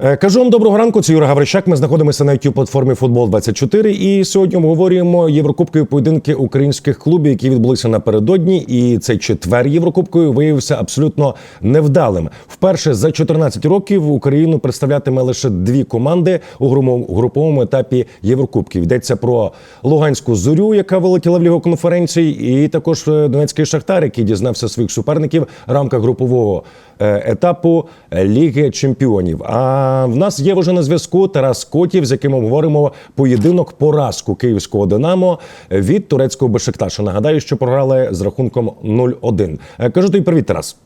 Е, Кажу вам доброго ранку. Це Юра Гаврищак. Ми знаходимося на youtube платформі Футбол 24 І сьогодні обговорюємо єврокубкові поєдинки українських клубів, які відбулися напередодні. І цей четвер єврокубковий виявився абсолютно невдалим. Вперше за 14 років Україну представлятиме лише дві команди у груповому етапі Єврокубків. Йдеться про Луганську зорю, яка вилетіла в лігу конференцій, і також е, Донецький Шахтар, який дізнався своїх суперників в рамках групового етапу Ліги Чемпіонів. А в нас є вже на зв'язку Тарас Котів, з яким обговоримо поєдинок поразку київського Динамо від турецького Бешикташа. Нагадаю, що програли з рахунком 0-1. Е, Кажу тобі привіт, Тарас.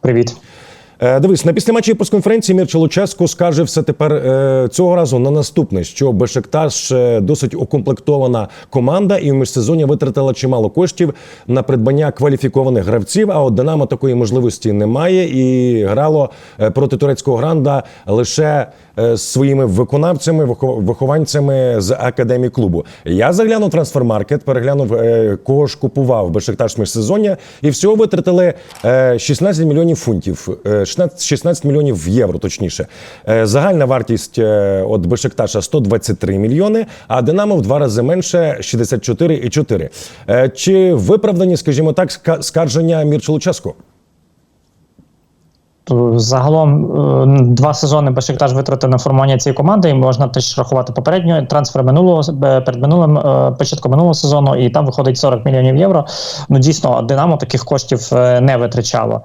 Привіт. Е, Дивись, на післяматчій прес-конференції Мірча скаже все тепер е, цього разу на наступне, що Бешикташ е, досить укомплектована команда і в міжсезоні витратила чимало коштів на придбання кваліфікованих гравців. А от Динамо такої можливості немає і грало е, проти турецького гранда лише своїми виконавцями, вихо- вихованцями з академії клубу. Я заглянув трансфермаркет, переглянув е, кого ж купував Бешикташ міжсезоння, і всього витратили е, 16 мільйонів фунтів, е, 16, 16 мільйонів євро, точніше. Е, Загальна вартість е, от Бешикташа 123 мільйони, а Динамо в два рази менше 64,4. Е, Чи виправдані, скажімо так, ска- скарження Мірча Луческо? Загалом е, два сезони Бешикташ витратив на формування цієї команди, і можна теж рахувати попередньо трансфер минулого е, перед минулим е, початку минулого сезону, і там виходить 40 мільйонів євро. Ну дійсно, Динамо таких коштів е, не витрачало.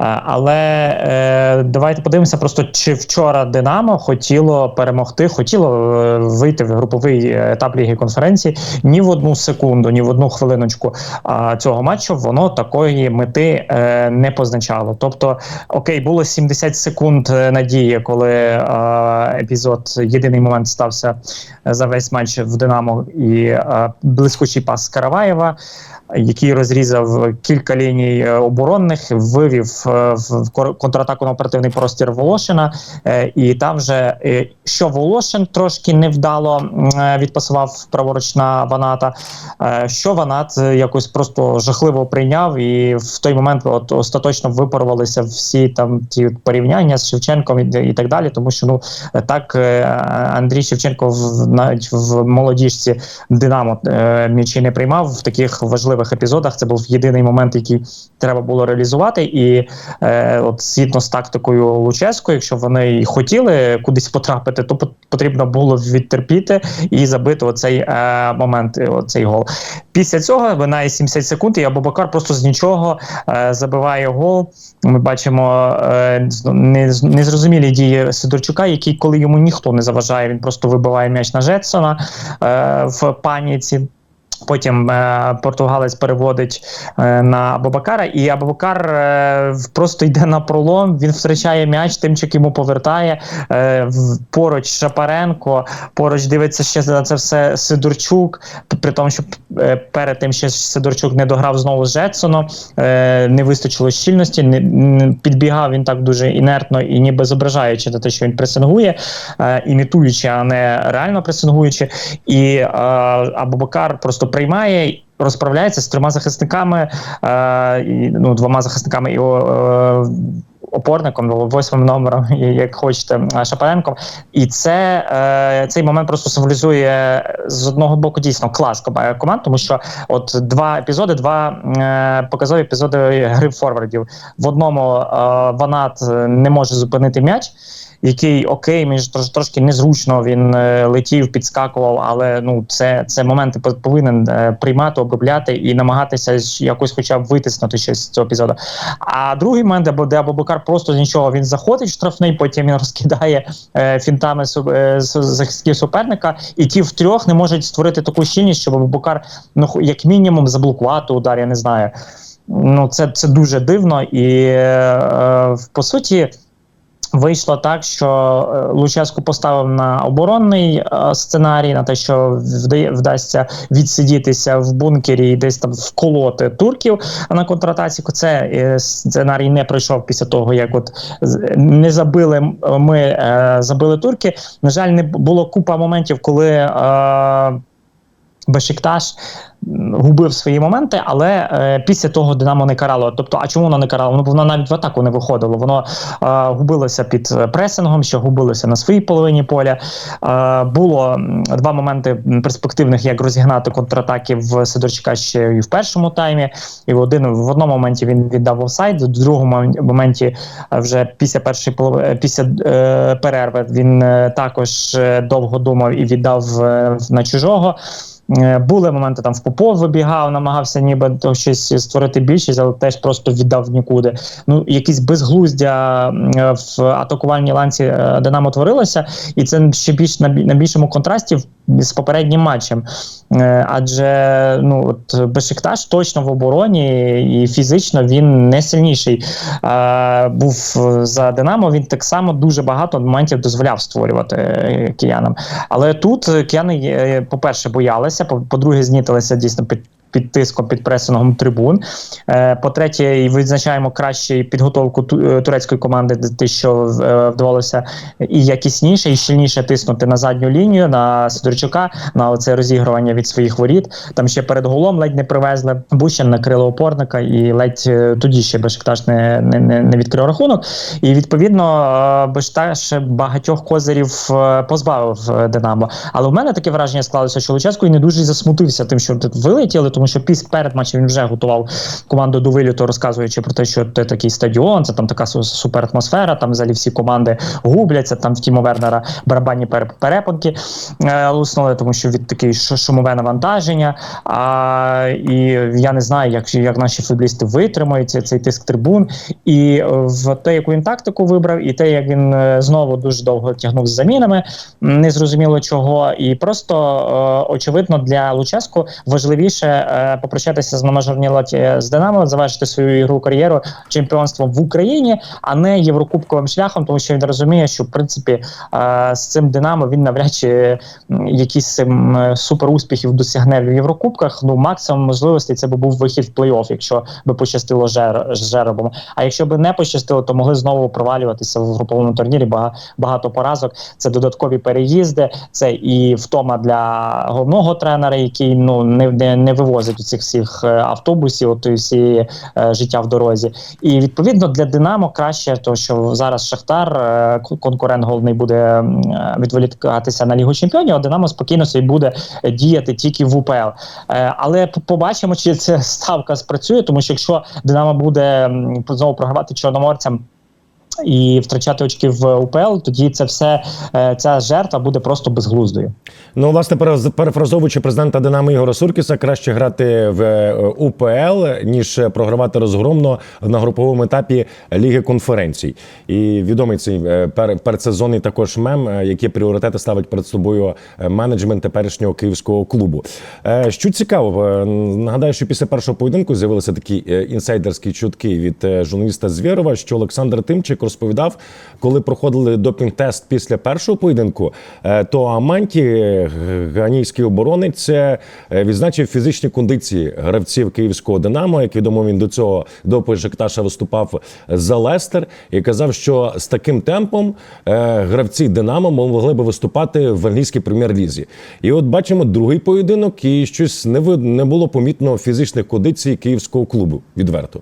Е, Але е, давайте подивимося, просто чи вчора Динамо хотіло перемогти, хотіло е, вийти в груповий етап ліги конференції ні в одну секунду, ні в одну хвилиночку цього матчу воно такої мети е, не позначало. Тобто, окей, було 70 секунд е, надії, коли е, епізод, єдиний момент стався е, за весь матч в Динамо і е, блискучий пас Караваєва. Який розрізав кілька ліній е, оборонних, вивів е, в контратаку на оперативний простір Волошина, е, і там вже е, що Волошин трошки невдало відпасував праворуч на Ваната, що Ванат якось просто жахливо прийняв, і в той момент от остаточно випарувалися всі там ті порівняння з Шевченком і, і так далі. Тому що ну так Андрій Шевченко в навіть в молодіжці Динамо м'ячі не приймав в таких важливих епізодах. Це був єдиний момент, який треба було реалізувати. І е, от згідно з тактикою Луческо, якщо вони хотіли кудись потрапити, то потрібно було відтерпіти і забити оцей е, момент, е, оцей гол. Після цього минає 70 секунд, і Абубакар просто з нічого е, забиває гол. Ми бачимо е, незрозумілі дії Сидорчука, який, коли йому ніхто не заважає, він просто вибиває м'яч на Жетсона е, в паніці. Потім е, португалець переводить е, на Абубакара, і Абубакар е, просто йде на пролом. Він втрачає м'яч, тимчик йому повертає. Е, поруч Шапаренко, поруч дивиться ще на це все Сидорчук. При тому, що е, перед тим ще Сидорчук не дограв знову з Жетсоном, е, не вистачило щільності. Не, не- підбігав він так дуже інертно і ніби зображаючи на те, що він пресингує, е, імітуючи, а не реально пресингуючи. І е, Абубакар просто приймає. Розправляється з трьома захисниками, е, ну, двома захисниками і е, опорником, восьмим номером, як хочете, е, Шапаренком. І це е, цей момент просто символізує з одного боку дійсно клас команд, тому що от два епізоди, два е, показові епізоди гри форвардів. В одному е, Ванат не може зупинити м'яч який окей, мені ж трош, трошки незручно він е, летів, підскакував, але ну це, це моменти повинен е, приймати, обробляти і намагатися якось, хоча б витиснути щось з цього епізоду. А другий момент, де, де Абубакар просто з нічого він заходить в штрафний, потім він розкидає е, фінтами е, захисників суперника, і ті втрьох не можуть створити таку щільність, щоб Абубакар, ну як мінімум, заблокувати удар. Я не знаю. Ну це, це дуже дивно, і е, е, по суті. Вийшло так, що е, Луческу поставив на оборонний е, сценарій, на те, що вдасться відсидітися в бункері і десь там вколоти турків на контратаці. Це е, сценарій не пройшов після того, як от не забили ми, забили турки. На жаль, не було купа моментів, коли. Е, Бешикташ губив свої моменти, але е, після того Динамо не карало. Тобто, а чому воно не карало? Ну, бо воно навіть в атаку не виходило. Воно е, губилося під е, пресингом, що губилося на своїй половині поля. Е, було два моменти перспективних, як розігнати контратаки в Сидорчука ще і в першому таймі. І в один в одному моменті він віддав офсайд, в другому моменті е, вже після першої полови, після е, перерви він е, також е, довго думав і віддав е, на чужого. Е, Були моменти там в Попов вибігав, намагався ніби то щось створити більшість, але теж просто віддав нікуди. Ну, якісь безглуздя е, в атакувальній ланці е, Динамо творилося, і це ще більш на, більшому контрасті з попереднім матчем. Адже ну от Бешикташ точно в обороні і фізично він не сильніший був за Динамо. Він так само дуже багато моментів дозволяв створювати киянам. Але тут кияни, е, по-перше, боялися, по- по-друге, знітилася дійсно під. Тиском, під пресингом трибун. Е, по-третє, і відзначаємо краще підготовку е, турецької команди, те, що е, вдавалося і якісніше, і щільніше тиснути на задню лінію, на Сидорчука, на оце розігрування від своїх воріт. Там ще перед голом ледь не привезли. Бущин накрило опорника, і ледь тоді ще Бешикташ не, не, не, відкрив рахунок. І відповідно Бешикташ багатьох козирів позбавив Динамо. Але в мене таке враження склалося, що Луческо і не дуже засмутився тим, що вилетіли, тому що після перед матчем він вже готував команду до виліту, розказуючи про те, що це такий стадіон, це там така су- супер. Там взагалі всі команди губляться. Там в Тімо Вернера барабанні пере- перепонки е, луснули, тому що від таке шу- шумове навантаження. А, і я не знаю, як, як наші футболісти витримають цей- тиск трибун. І в те, яку він тактику вибрав, і те, як він е, знову дуже довго тягнув з замінами, незрозуміло чого. І просто е, очевидно для Луческу важливіше попрощатися з мажорній лоті з Динамо, завершити свою ігру кар'єру чемпіонством в Україні, а не єврокубковим шляхом, тому що він розуміє, що в принципі е, з цим Динамо він навряд чи якісь м, е, супер успіхів досягне в Єврокубках. Ну максимум можливостей це би був вихід в плей-офф, якщо би пощастило жер, жеребом. А якщо би не пощастило, то могли знову провалюватися в груповому турнірі. Бага, багато поразок. Це додаткові переїзди, це і втома для головного тренера, який ну не, не, не вивозить у цих всіх е, автобусів, от і всі е, життя в дорозі. І відповідно для Динамо краще, то що зараз Шахтар, е, конкурент головний буде е, відволікатися на Лігу Чемпіонів, а Динамо спокійно собі буде діяти тільки в УПЛ. Е, Але побачимо, чи ця ставка спрацює, тому що якщо Динамо буде знову програвати чорноморцям. І втрачати очки в УПЛ, тоді це все е, ця жертва буде просто безглуздою. Ну, власне, перефразовуючи президента Динамо Ігора Суркіса, краще грати в е, УПЛ, ніж програвати розгромно на груповому етапі Ліги конференцій. І відомий цей е, пер- передсезонний також мем, які пріоритети ставить перед собою менеджмент теперішнього київського клубу. Що цікаво, нагадаю, що після першого поєдинку з'явилися такі інсайдерські чутки від журналіста Звєрова, що Олександр Тимчик розповідав, коли проходили допінг-тест після першого поєдинку, е, то Аманті, е, ганійський оборонець, е, відзначив фізичні кондиції гравців київського Динамо. Як відомо, він до цього до Пежикташа виступав за Лестер і казав, що з таким темпом гравці Динамо могли би виступати в англійській прем'єр-лізі. І от бачимо другий поєдинок, і щось не було помітно фізичних кондицій київського клубу відверто.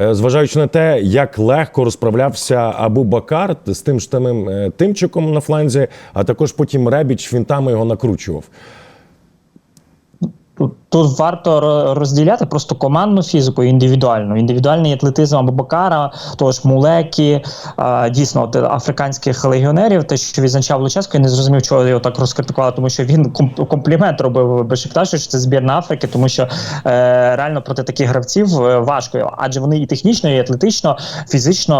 Е, Зважаючи на те, як легко розправлявся Абу Бакар з тим ж самим е, тимчиком на фланзі, а також потім Ребіч фінтами його накручував. Тут, тут варто розділяти просто командну фізику і індивідуальну. Індивідуальний атлетизм Абубакара, того ж Мулекі, дійсно от, африканських легіонерів, те, що відзначав Луческо, я не зрозумів, чого його так розкритикували, тому що він ком- комплімент робив Бешикташу, що це збірна Африки, тому що е, реально проти таких гравців е, важко, адже вони і технічно, і атлетично, фізично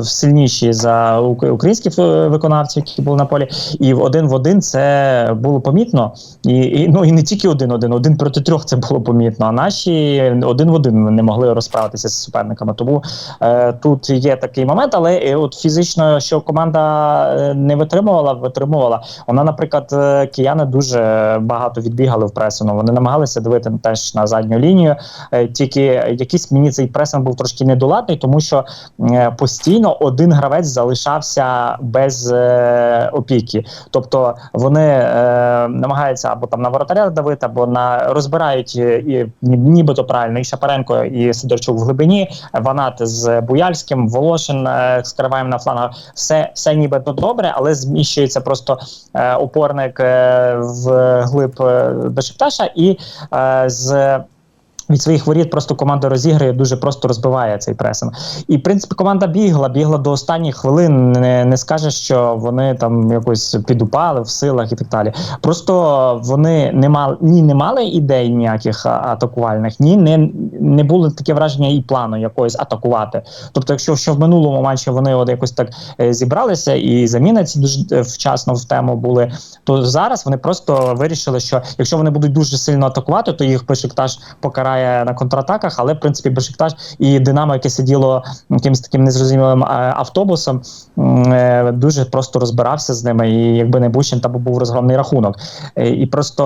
е, сильніші за українських е, виконавців, які були на полі. І один в один це було помітно. І, і ну і не тільки один один-один. Один проти трьох це було помітно. А наші один в один не могли розправитися з суперниками. Тому е, тут є такий момент, але е, от фізично, що команда е, не витримувала, витримувала. Вона, наприклад, е, кияни дуже багато відбігали в пресингу. Вони намагалися дивити теж на задню лінію. Е, тільки якийсь мені цей пресинг був трошки недоладний, тому що е, постійно один гравець залишався без е, опіки. Тобто вони е, намагаються або там на воротаря давити, або на розбирають е, і нібито правильно і Шапаренко, і Сидорчук в глибині, Ванат з Буяльським, Волошин е, з Криваєм на флангах. Все, все нібито добре, але зміщується просто е, опорник е, в глиб е, Бешикташа і е, з. Від своїх воріт просто команда розіграє, дуже просто розбиває цей пресинг. І в принципі команда бігла, бігла до останніх хвилин. Не, не скаже, що вони там якось підупали в силах і так далі. Просто вони не мали ні не мали ідей ніяких атакувальних, ні не, не було таке враження і плану якогось атакувати. Тобто, якщо що в минулому матчі вони от якось так е, зібралися і заміни дуже е, вчасно в тему були, то зараз вони просто вирішили, що якщо вони будуть дуже сильно атакувати, то їх Бешикташ покарає на контратаках. Але в принципі Бешикташ і Динамо, яке сиділо якимось таким незрозумілим е, автобусом, е, дуже просто розбирався з ними. І якби не Бущин, там був розгромний рахунок. Е, І просто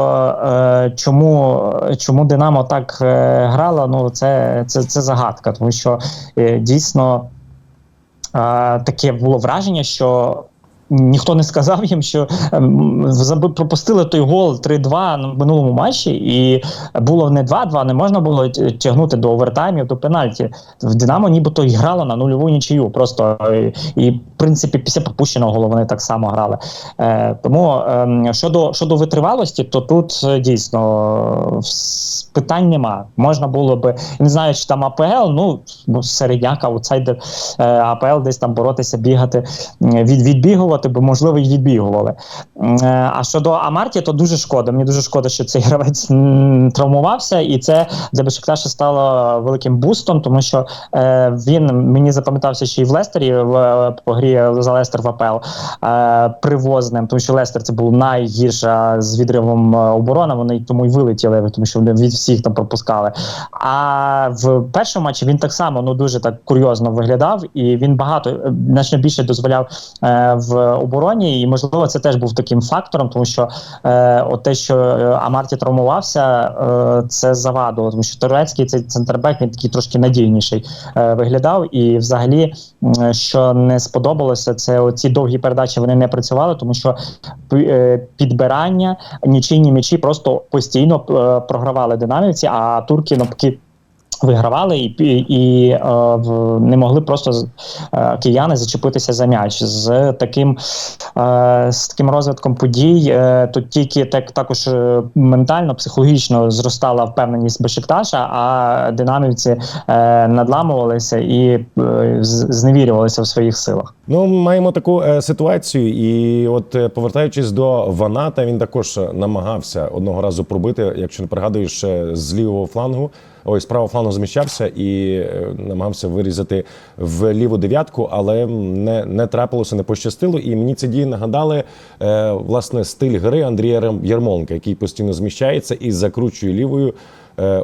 чому, чому Динамо так грало, ну це, це, це загадка, тому що дійсно таке було враження, що. Ніхто не сказав їм, що ем, пропустили той гол 3-2 в минулому матчі, і було не 2-2, не можна було тягнути до овертаймів, до пенальті. В Динамо нібито грало на нульову нічию. Просто е, і, в принципі, після пропущеного голу вони так само грали. Е, тому ем, щодо, щодо витривалості, то тут е, дійсно е, питань нема. Можна було би, не знаю, чи там АПЛ, ну середняк, аутсайдер е, АПЛ десь там боротися, бігати, від, відбігувати, бо можливо і відбігували. Е, А щодо Амарті, то дуже шкода. Мені дуже шкода, що цей гравець травмувався, і це для Бешикташа стало великим бустом, тому що е, він мені запам'ятався ще й в Лестері в е, по грі за Лестер в АПЛ привозним, тому що Лестер це був найгірша з відривом оборона. Вони тому й вилетіли, тому що вони від всіх там пропускали. А в першому матчі він так само ну дуже так курйозно виглядав, і він багато значно більше дозволяв е, в обороні. І можливо, це теж був таким фактором, тому що е, от те, що е, Амарті травмувався, е, це завадило, тому що турецький цей центрбек він такий трошки надійніший е, виглядав. І взагалі, що не сподобалося, це оці довгі передачі вони не працювали, тому що е, підбирання, нічийні м'ячі просто постійно е, програвали динамівці, а турки навпаки. Вигравали і, і, і е, не могли просто е, кияни зачепитися за м'яч з таким е, з таким розвитком подій. Тут тільки так також ментально, психологічно зростала впевненість Бешикташа, а динамівці надламувалися і зневірювалися в своїх силах. Ну, маємо таку ситуацію, і от повертаючись до Ваната, він також намагався одного разу пробити, якщо не пригадуєш, з лівого флангу. Ой, з правого флангу зміщався і е, намагався вирізати в ліву дев'ятку, але не, не трапилося, не пощастило. І мені ці дії нагадали е, власне стиль гри Андрія Ярмоленка, який постійно зміщається і закручує лівою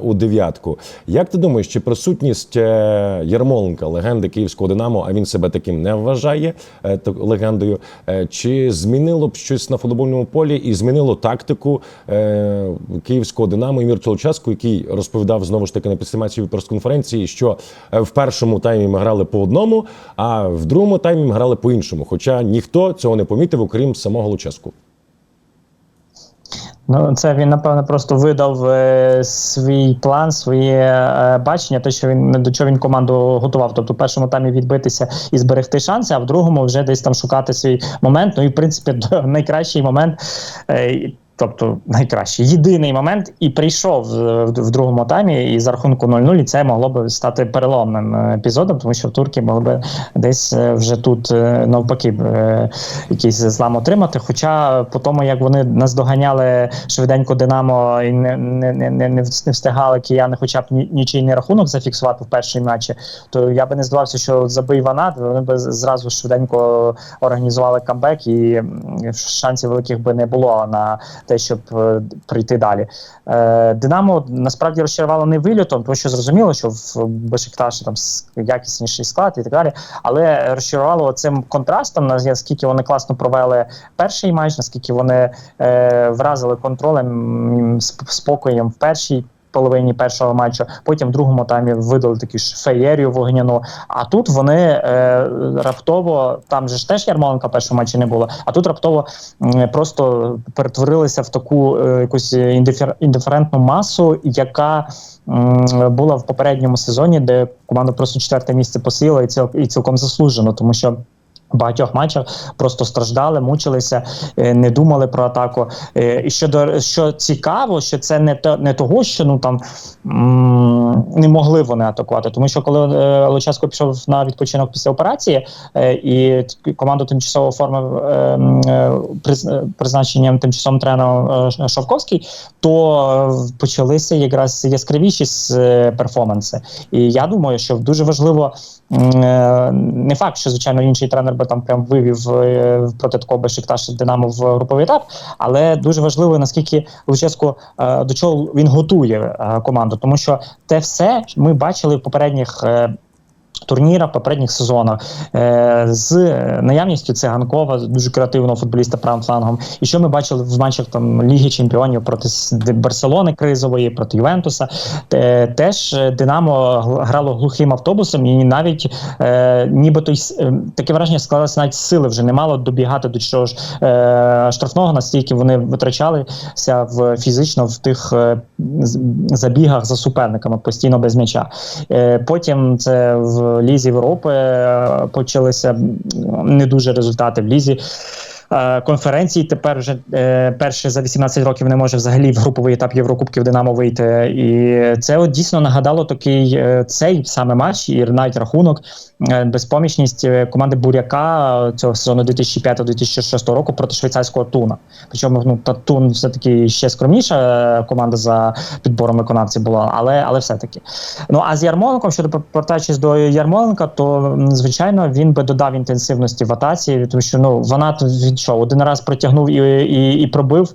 у дев'ятку. Як ти думаєш, чи присутність е, Ярмоленка, легенди київського Динамо, а він себе таким не вважає е, легендою? е, Чи змінило б щось на футбольному полі і змінило тактику е, київського Динамо і Мірча Лучаску, який розповідав знову ж таки на підсимації прес-конференції, що е, в першому таймі ми грали по одному, а в другому таймі ми грали по іншому. Хоча ніхто цього не помітив, окрім самого Лучаску. Ну, це він напевно просто видав е, свій план, своє е, бачення, те, що він до чого він команду готував. Тобто, в першому таймі відбитися і зберегти шанси, а в другому вже десь там шукати свій момент. Ну і в принципі найкращий момент. Е, Тобто найкращий єдиний момент і прийшов е, в, другому таймі, і за рахунку 0-0, і це могло б стати переломним е, епізодом, тому що Турки могли б десь е, вже тут навпаки якийсь злам отримати. Хоча по тому, як вони наздоганяли швиденько Динамо і не, не, не, не, не встигали кияни, хоча б ні- нічийний рахунок зафіксувати в першій матчі, то я би не здавався, що забий Ванат, вони б зразу швиденько організували камбек, і шансів великих би не було на те, щоб е, прийти далі. Е, Динамо насправді розчарувало не вильотом, тому що зрозуміло, що в Бешикташі там якісніший склад і так далі. Але розчарувало цим контрастом, наскільки вони класно провели перший матч, наскільки вони е, вразили контролем, спокоєм в першій. Половині першого матчу, потім в другому таймі видали таку ж феєрію вогняну. А тут вони е, раптово, там же ж теж Ярмоленка в першому матчі не було, а тут раптово м, просто перетворилися в таку е, якусь індифер, індиферентну масу, яка м, була в попередньому сезоні, де команда просто четверте місце посіла і, ціл, цілком заслужено, тому що. Багатьох матчах просто страждали, мучилися, е, не думали про атаку. Е, І що до що цікаво, що це не то не того, що ну там не могли вони атакувати. Тому що коли е, Лучаско пішов на відпочинок після операції, і команду тимчасово оформив призначенням тимчасовим тренером Шовковський, то почалися якраз яскравіші перформанси. І я думаю, що дуже важливо. Не факт, що звичайно інший тренер би там прям вивів е, проти такого Бешикташ Динамо в груповий етап, але дуже важливо наскільки Луческо е, до чого він готує е, команду, тому що те все ми бачили в попередніх. Турнірах, попередніх сезонах е, з наявністю циганкова, дуже креативного футболіста правим флангом. І що ми бачили в матчах там Ліги Чемпіонів проти Барселони кризової, проти Ювентуса. Те, теж е, Динамо грало глухим автобусом, і навіть е, нібито е, таке враження склалося, навіть сили вже не мало добігати до чого ж штрафного, настільки вони витрачалися в фізично в тих забігах за суперниками постійно без м'яча. Потім це в Лізі Європи е, почалися не дуже результати в Лізі. Е, Конференції тепер вже е, перше за 18 років не може взагалі в груповий етап Єврокубків Динамо вийти. І це от дійсно нагадало такий е, цей саме матч і навіть рахунок, безпомічність команди Буряка цього сезону 2005-2006 року проти швейцарського Туна. Причому ну та Тун все таки ще скромніша команда за підбором виконавців була, але але все таки. Ну а з Ярмоленком, щодо повертаючись до Ярмоленка, то звичайно він би додав інтенсивності в атаці, тому що ну вона він що один раз протягнув і, і, і пробив.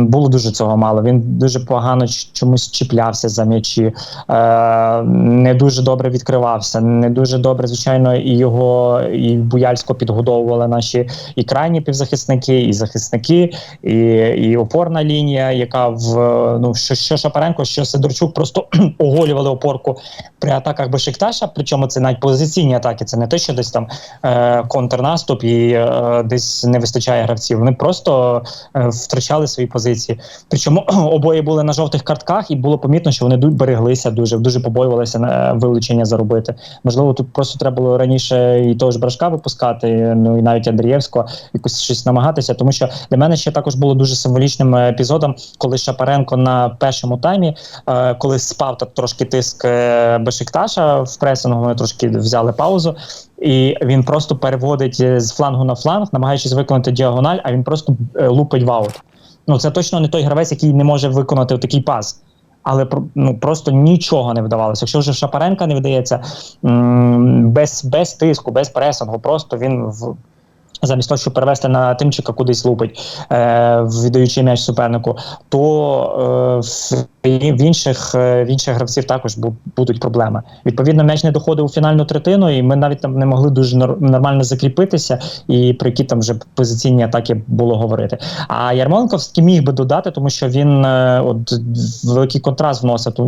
Було дуже цього мало. Він дуже погано чомусь чіплявся за м'ячі, е, не дуже добре відкривався, не дуже добре, звичайно, і його і Буяльсько підгодовували наші і крайні півзахисники, і захисники, і, і опорна лінія, яка в ну що, що Шапаренко, що Сидорчук просто оголювали опорку при атаках Бешикташа. Причому це навіть позиційні атаки. Це не те, що десь там е, контрнаступ і е, десь не вистачає гравців. Вони просто е, втрачали свої позиції. Причому обоє були на жовтих картках, і було помітно, що вони береглися дуже, дуже побоювалися на вилучення заробити. Можливо, тут просто треба було раніше і того ж брашка випускати, ну і навіть Андрієвського якось щось намагатися. Тому що для мене ще також було дуже символічним е, епізодом, коли Шапаренко на першому таймі, е, коли спав так трошки тиск е, Бешикташа в пресингу, вони трошки взяли паузу. І він просто переводить е, з флангу на фланг, намагаючись виконати діагональ, а він просто е, лупить в аут. Ну це точно не той гравець, який не може виконати такий пас. Але ну, просто нічого не вдавалося. Якщо вже Шапаренка не вдається без, без тиску, без пресингу, просто він в. Замість того, щоб перевести на тимчика кудись лупить, е, віддаючи м'яч супернику, то е, в, інших е, в інших гравців також будуть проблеми. Відповідно, м'яч не доходив у фінальну третину, і ми навіть там не могли дуже нор- нормально закріпитися, і про які там вже позиційні атаки було говорити. А Ярмоленко все-таки міг би додати, тому що він е, от великий контраст вносить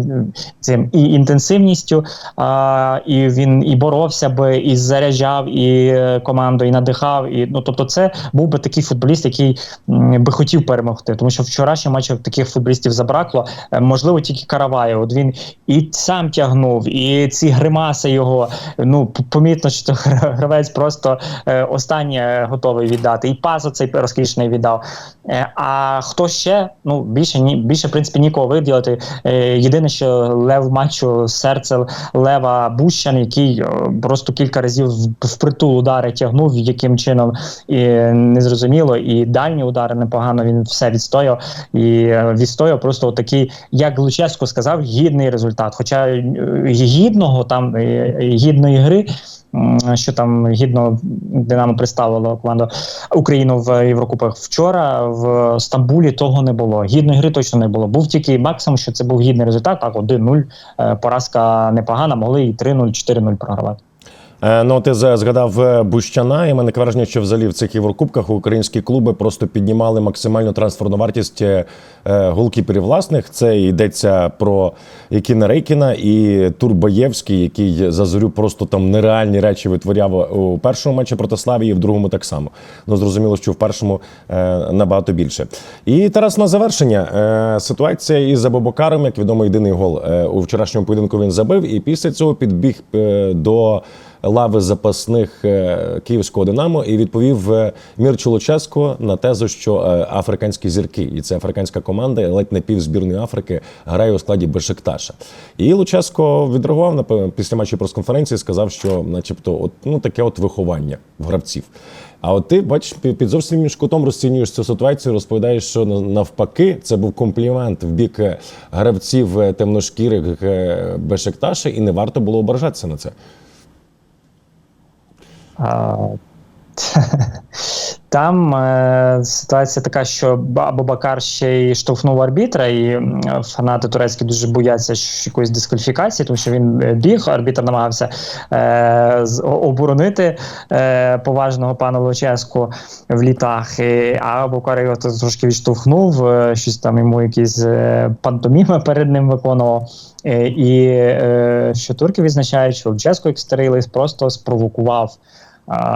цим і інтенсивністю, а, і він і боровся би, і заряджав, і е, команду, і надихав. І ну тобто, це був би такий футболіст, який би хотів перемогти. Тому що вчорашній матч таких футболістів забракло. Е, Можливо, тільки Караваєв. От він і сам тягнув, і ці гримаси його. Ну помітно, що гравець просто е, останнє готовий віддати. І пас оцей розкішний віддав. Е, а хто ще? Ну більше ні, більше в принципі нікого виділити. Е, єдине, що лев матчу серце Лева Бущан, який е, просто кілька разів впритул удари тягнув, яким чином і незрозуміло. І дальні удари непогано він все відстояв. І е, відстояв просто такий, як Луческо сказав, гідний результат. Хоча е, гідного там е, гідної гри. що там гідно Динамо представило команду Україну в Єврокубах. Вчора в Стамбулі того не було. Гідної гри точно не було. Був тільки максимум, що це був гідний результат. Так, 1-0, е, поразка непогана, могли і 3-0, 4-0 програвати. Е, Ну, ти згадав е, Бущана, і мене враження, що взагалі в цих єврокубках українські клуби просто піднімали максимальну трансферну вартість е, голкіперів власних. Це йдеться про Якіна Рейкіна і Турбаєвський, який за зорю просто там нереальні речі витворяв у першому матчі проти Славії, в другому так само. Ну зрозуміло, що в першому набагато більше. І Тарас на завершення. Ситуація із Абобакаром, як відомо, єдиний гол у вчорашньому поєдинку він забив, і після цього підбіг до лави запасних е, київського Динамо і відповів е, Мірчу Луческо на тезу, що е, африканські зірки, і це африканська команда, ледь не пів збірної Африки, грає у складі Бешикташа. І Луческо відреагував після матчу прес-конференції, сказав, що, начебто, от ну таке от виховання в гравців. А от ти бачиш, під зовсім іншим кутом розцінюєш цю ситуацію, розповідаєш, що навпаки це був комплімент в бік гравців темношкірих Бешикташа, і не варто було ображатися на це. Там е, ситуація така, що Абубакар ще й штовхнув арбітра, і фанати турецькі дуже бояться якоїсь дискваліфікації, тому що він е, біг, арбітр намагався е, оборонити е, поважного пана Луческу в літах. І, а Абубакар його трошки відштовхнув, е, щось там йому якісь е, пантоміми перед ним виконував. Е, І е, що турки відзначають, що Луческо як старий лис просто спровокував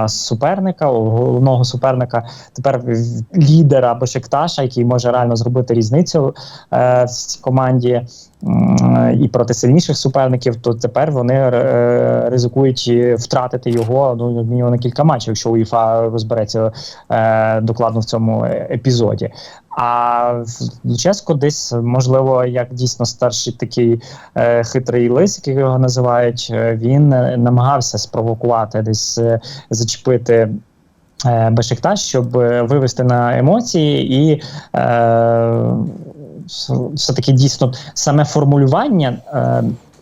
суперника, головного суперника, тепер лідера Бешикташа, який може реально зробити різницю е, в цій команді і проти сильніших суперників, то тепер вони е, ризикують втратити його ну мінімум на кілька матчів, якщо УЄФА розбереться е, докладно в цьому епізоді. А Луческо десь можливо, як дійсно старший такий е, хитрий лис, як його називають, е, він е, намагався спровокувати десь е, зачепити. е, щоб е, вивести на емоції, і е, все таки дійсно саме формулювання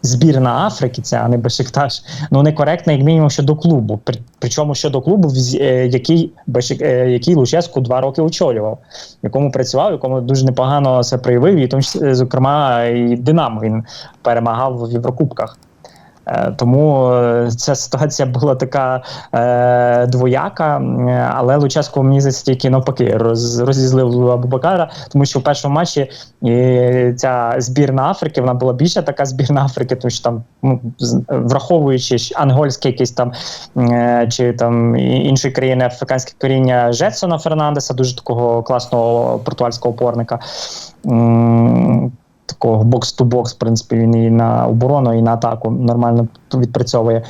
збірна Африки, це а не Бешикташ, ну некоректна, як мінімум, щодо клубу. При, причому щодо клубу, е, який Бешик, е, який Луческу два роки очолював, якому працював, якому дуже непогано це проявив, і тому зокрема, і Динамо він перемагав в Єврокубках. Е, Тому е, ця ситуація була така е, двояка, але Луческо мені здається, тільки навпаки роз, розізлив Абубакара, тому що в першому матчі і ця збірна Африки вона була більша така збірна Африки, тому що там ну, враховуючи ангольське якесь там е, чи там і- іншої країни африканське коріння Жетсона Фернандеса, дуже такого класного португальського опорника. М, Такого бокс-ту-бокс, в принципі, він і на оборону, і на атаку нормально відпрацьовує.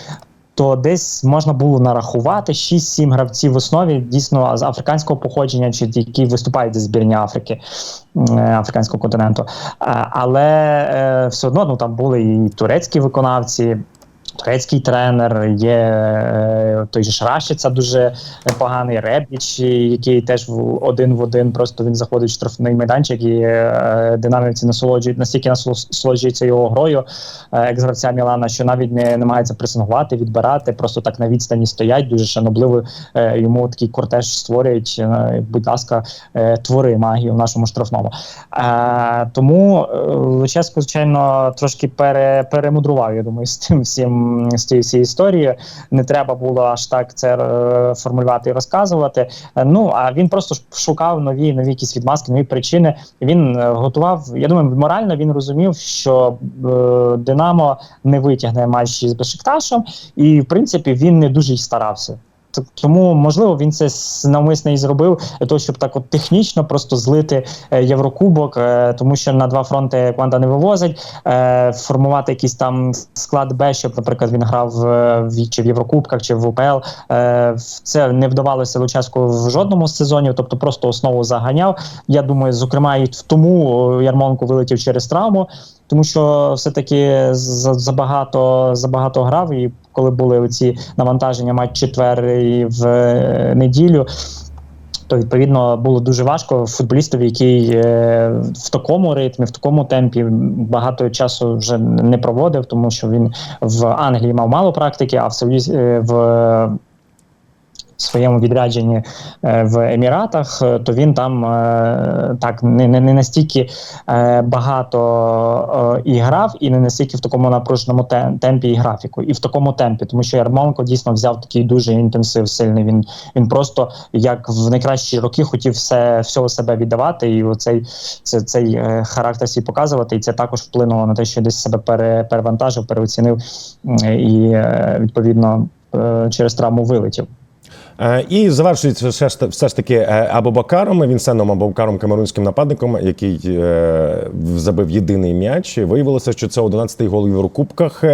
То десь можна було нарахувати 6-7 гравців в основі дійсно з африканського походження, чи які виступають за збірні Африки е, африканського континенту. Але е, все одно ну, там були і турецькі виконавці. Турецький тренер, є е, той же Шрашиця дуже непоганий Ребіч, який теж в один в один просто він заходить в штрафний майданчик і е, динамівці насолоджують настільки насолоджуються його грою, е, екс-гравця Мілана, що навіть не намагається пресингувати, відбирати, просто так на відстані стоять, дуже шанобливо йому такий кортеж створюють. Будь ласка, твори магію в нашому штрафному. Тому Луческо, звичайно, трошки пере, перемудрував, я думаю, з тим всім з цієї історії. Не треба було аж так це е, формулювати і розказувати. Е, ну а він просто шукав нові нові якісь відмазки, нові причини. Він е, готував. Я думаю, морально він розумів, що Динамо не витягне матч з Бешикташем, і в принципі він не дуже й старався. Тому можливо він це навмисно і зробив для щоб так от технічно просто злити е, Єврокубок, е, тому що на два фронти команда не вивозить. Е, формувати якийсь там склад Б, щоб, наприклад, він грав в чи в Єврокубках, чи в УПЛ. Це не вдавалося Луческу в жодному з сезонів, тобто просто основу заганяв. Я думаю, зокрема, і тому Ярмонко вилетів через травму. Тому що все-таки за- забагато забагато грав, і коли були ці навантаження матч четвер і в е, неділю, то відповідно було дуже важко футболістові, який е, в такому ритмі, в такому темпі багато часу вже не проводив, тому що він в Англії мав мало практики, а в Сауді е, в своєму відрядженні е, в Еміратах, е, то він там е, так не, не, не настільки багато і грав, і не настільки в такому напруженому темпі і графіку, і в такому темпі, тому що Ярмоленко дійсно взяв такий дуже інтенсив сильний. Він він просто як в найкращі роки хотів все всього себе віддавати, і оцей це, цей характер свій показувати. І це також вплинуло на те, що десь себе пере, перевантажив, переоцінив і відповідно через травму вилетів. Е, І завершується все ж, все ж таки е, Абубакаром, Вінсеном Абубакаром, камерунським нападником, який е, забив єдиний м'яч. Виявилося, що це 11-й гол в Єврокубках.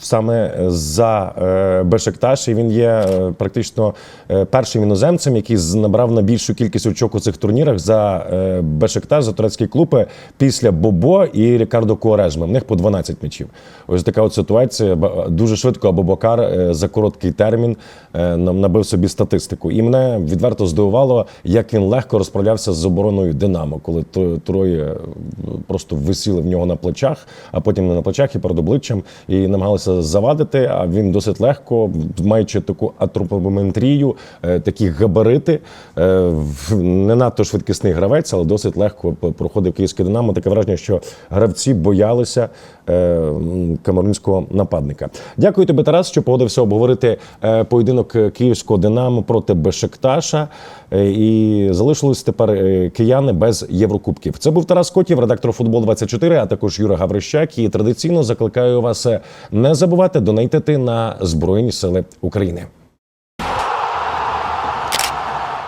Саме за е, Бешикташ, і він є е, практично е, першим іноземцем, який набрав на більшу кількість очок у цих турнірах за Бешикташ, за турецький клуб е, після Бобо і Рікардо Куарежми. В них по 12 м'ячів. Ось така от ситуація. Дуже швидко Абубакар е, за короткий термін набив собі статистику. І мене відверто здивувало, як він легко розправлявся з обороною Динамо, коли троє просто висіли в нього на плечах, а потім не на плечах і перед обличчям, і намагалися завадити. А він досить легко, маючи таку атропометрію, е, такі габарити, е, не надто швидкісний гравець, але досить легко проходив київське Динамо. Таке враження, що гравці боялися камерунського нападника. Дякую тобі, Тарас, що погодився обговорити е, поєдинок київського Динамо проти Бешикташа. Е, І залишились тепер е, кияни без Єврокубків. Це був Тарас Котів, редактор футбол 24 а також Юра Гаврищак. І традиційно закликаю вас е, не забувати донейтити на Збройні Сили України.